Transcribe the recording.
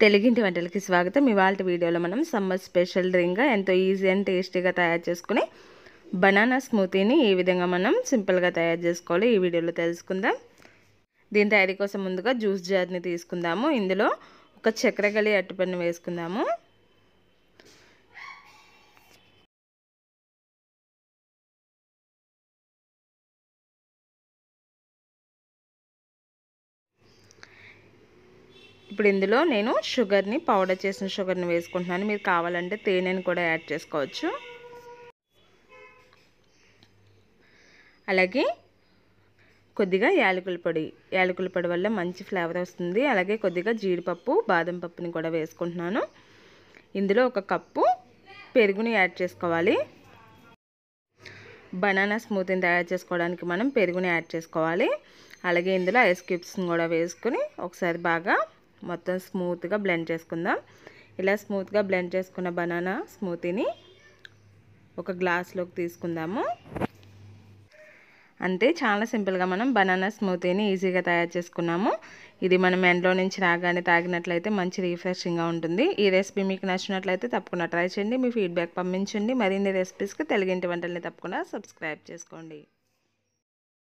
తెలుగింటి వంటలకి స్వాగతం. ఇవాళ వీడియోలో మనం సమ్మర్ స్పెషల్ డ్రింక్గా ఎంతో ఈజీ అండ్ టేస్టీగా తయారు చేసుకుని బనానా స్మూతీని ఈ విధంగా మనం సింపుల్గా తయారు చేసుకోవాలి. ఈ వీడియోలో తెలుసుకుందాం. దీని తయారీ కోసం ముందుగా జ్యూస్ జార్ని తీసుకుందాము. ఇందులో ఒక చక్కెర గలి అట్టుపన్ను వేసుకుందాము. ఇప్పుడు ఇందులో నేను షుగర్ని పౌడర్ చేసిన షుగర్ని వేసుకుంటున్నాను. మీరు కావాలంటే తేనెని కూడా యాడ్ చేసుకోవచ్చు. అలాగే కొద్దిగా యాలకుల పొడి. యాలకుల పొడి వల్ల మంచి ఫ్లేవర్ వస్తుంది. అలాగే కొద్దిగా జీడిపప్పు బాదం పప్పుని కూడా వేసుకుంటున్నాను. ఇందులో ఒక కప్పు పెరుగుని యాడ్ చేసుకోవాలి. బనానా స్మూతీని తయారు చేసుకోవడానికి మనం పెరుగుని యాడ్ చేసుకోవాలి. అలాగే ఇందులో ఐస్ క్యూబ్స్ని కూడా వేసుకుని ఒకసారి బాగా మొత్తం స్మూత్గా బ్లెండ్ చేసుకుందాం. ఇలా స్మూత్గా బ్లెండ్ చేసుకున్న బనానా స్మూతీని ఒక గ్లాస్లోకి తీసుకుందాము. అంతే చాలా సింపుల్గా మనం బనానా స్మూతీని ఈజీగా తయారు చేసుకున్నాము. ఇది మనం ఎండలో నుంచి రాగానే తాగినట్లయితే మంచి రీఫ్రెషింగ్గా ఉంటుంది. ఈ రెసిపీ మీకు నచ్చినట్లయితే తప్పకుండా ట్రై చేయండి. మీ ఫీడ్బ్యాక్ పంపించండి. మరిన్ని రెసిపీస్కి తెలుగింటి వంటల్ని తప్పకుండా సబ్స్క్రైబ్ చేసుకోండి.